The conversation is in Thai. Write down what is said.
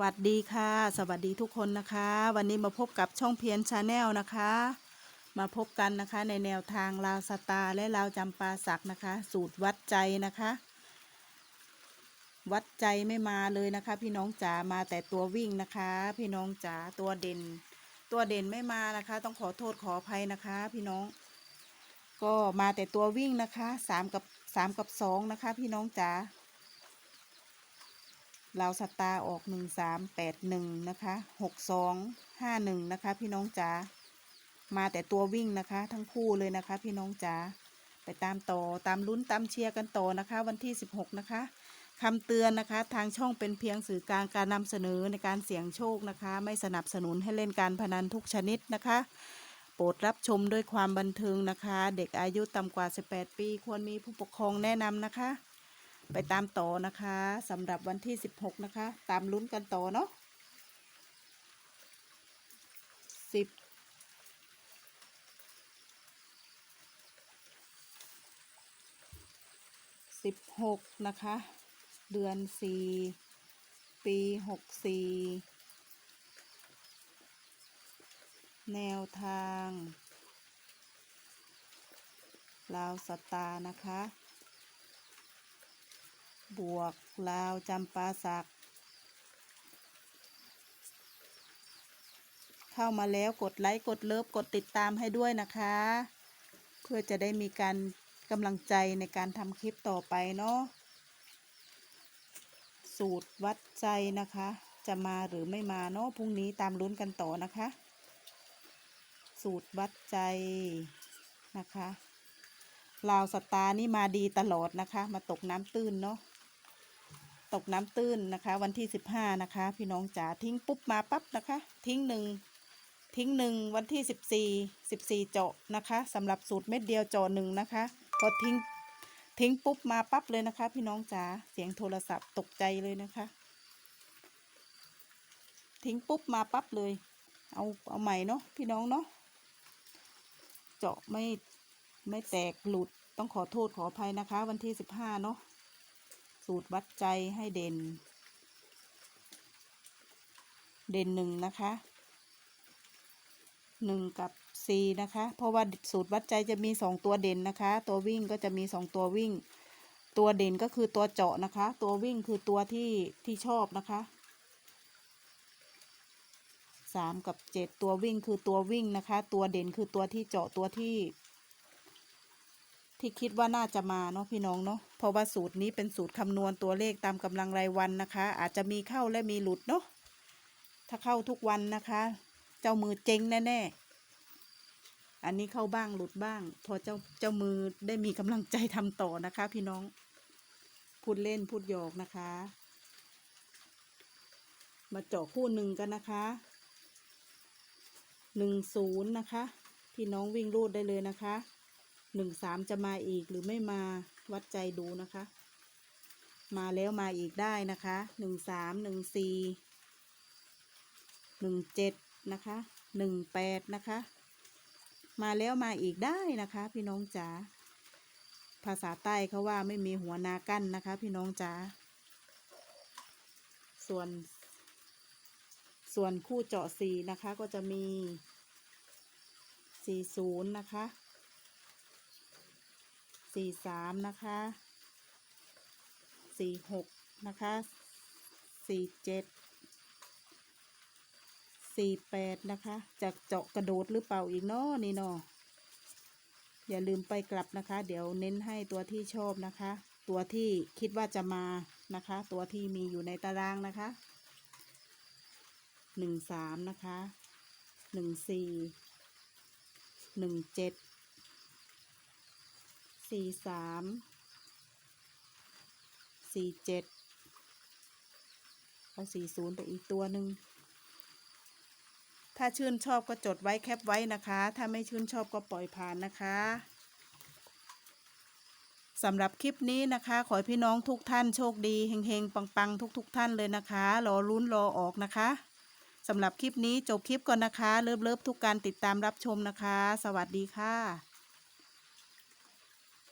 วัสดีค่ะ สวัสดีทุกคนนะคะ วันนี้มาพบกับช่องเพียนชาแนลนะคะ มาพบกันนะคะในแนวทางลาวสตาและลาวจำปาสักนะคะ สูตรวัดใจนะคะ วัดใจไม่มาเลยนะคะ พี่น้องจ๋ามาแต่ตัววิ่งนะคะ พี่น้องจ๋าตัวเด่น ตัวเด่นไม่มานะคะ ต้องขอโทษขออภัยนะคะ พี่น้อง ก็มาแต่ตัววิ่งนะคะสามกับสามกับสองนะคะ พี่น้องจ๋า ลาวสตาร์ออกหนึ่งสามแปดหนึ่งนะคะหกสองห้าหนึ่งนะคะ พี่น้องจ๋ามาแต่ตัววิ่งนะคะ ทั้งคู่เลยนะคะ พี่น้องจ๋าไปตามต่อตามลุ้นตามเชียร์กันต่อนะคะ วันที่สิบหกนะคะคำเตือนนะคะ ทางช่องเป็นเพียงสื่อกลางการนำเสนอในการเสี่ยงโชคนะคะ ไม่สนับสนุนให้เล่นการพนันทุกชนิดนะคะ โปรดรับชมด้วยความบันเทิงนะคะ เด็กอายุต่ำกว่า 18 ปี ควรมีผู้ปกครองแนะนำนะคะ ไปตามต่อนะคะสำหรับวันที่ 16 นะคะ ตามลุ้นกันต่อเนาะสิบสิบหกนะคะ เดือนสี่ปีหกสี่แนวทางลาวสตานะคะ บวกลาวจำปาสัก เข้ามาแล้วกดไลค์กดเลิฟกดติดตามให้ด้วยนะคะ เพื่อจะได้มีการกำลังใจในการทำคลิปต่อไปเนาะสูตรวัดใจนะคะ จะมาหรือไม่มาเนาะพรุ่งนี้ตามลุ้นกันต่อนะคะ สูตรวัดใจนะคะลาวสตาร์นี่มาดีตลอดนะคะ มาตกน้ำตื้นเนาะ ตกน้ำตื้นนะคะ วันที่สิบห้านะคะ พี่น้องจ๋าทิ้งปุ๊บมาปั๊บนะคะ ทิ้งหนึ่งทิ้งหนึ่งวันที่สิบสี่สิบสี่เจาะนะคะสำหรับสูตรเม็ดเดียวเจาะหนึ่งนะคะพอทิ้งทิ้งปุ๊บมาปั๊บเลยนะคะ พี่น้องจ๋าเสียงโทรศัพท์ตกใจเลยนะคะ ทิ้งปุ๊บมาปั๊บเลย เอาเอาใหม่เนาะพี่น้องเนาะเจาะไม่ไม่แตกหลุดต้องขอโทษขออภัยนะคะ วันที่สิบห้าเนาะ สูตรวัดใจให้เด่น เด่นหนึ่งนะคะหนึ่งกับสี่นะคะ เพราะว่าสูตรวัดใจจะมีสองตัวเด่นนะคะ ตัววิ่งก็จะมีสองตัววิ่ง ตัวเด่นก็คือตัวเจาะนะคะ ตัววิ่งคือตัวที่ที่ชอบนะคะสามกับเจ็ดตัววิ่งคือตัววิ่งนะคะ ตัวเด่นคือตัวที่เจาะตัวที่ ที่คิดว่าน่าจะมาเนาะพี่น้องเนาะเพราะว่าสูตรนี้เป็นสูตรคำนวณตัวเลขตามกำลังรายวันนะคะ อาจจะมีเข้าและมีหลุดเนาะถ้าเข้าทุกวันนะคะ เจ้ามือเจ๊งแน่ๆอันนี้เข้าบ้างหลุดบ้าง พอเจ้าเจ้ามือได้มีกำลังใจทำต่อนะคะ พี่น้อง พูดเล่นพูดหยอกนะคะ มาเจาะคู่หนึ่งกันนะคะหนึ่งศูนย์นะคะ พี่น้องวิ่งรูดได้เลยนะคะ หนึ่งสามจะมาอีกหรือไม่มาวัดใจดูนะคะ มาแล้วมาอีกได้นะคะหนึ่งสามหนึ่งสี่หนึ่งเจ็ดนะคะหนึ่งแปดนะคะ มาแล้วมาอีกได้นะคะ พี่น้องจ๋าภาษาใต้เขาว่าไม่มีหัวนากั้นนะคะ พี่น้องจ๋าส่วน ส่วนคู่เจาะสี่นะคะก็จะมีสี่ศูนย์นะคะ สี่สามนะคะสี่หกนะคะสี่เจ็ดสี่แปดนะคะ จะเจาะกระโดดหรือเปล่าอีกเนาะนี่เนาะอย่าลืมไปกลับนะคะ เดี๋ยวเน้นให้ตัวที่ชอบนะคะ ตัวที่คิดว่าจะมานะคะ ตัวที่มีอยู่ในตารางนะคะหนึ่งสามนะคะหนึ่งสี่หนึ่งเจ็ด สี่สามสี่เจ็ดเอาสี่ศูนย์ไปอีกตัวหนึ่งถ้าชื่นชอบก็จดไว้แคปไว้นะคะ ถ้าไม่ชื่นชอบก็ปล่อยผ่านนะคะสำหรับคลิปนี้นะคะ ขอให้พี่น้องทุกท่านโชคดีเฮงๆ ปังๆ ทุกๆทท่านเลยนะคะ รอลุ้นรอออกนะคะสำหรับคลิปนี้จบคลิปก่อนนะคะ เลิฟๆทุกการติดตามรับชมนะคะ สวัสดีค่ะ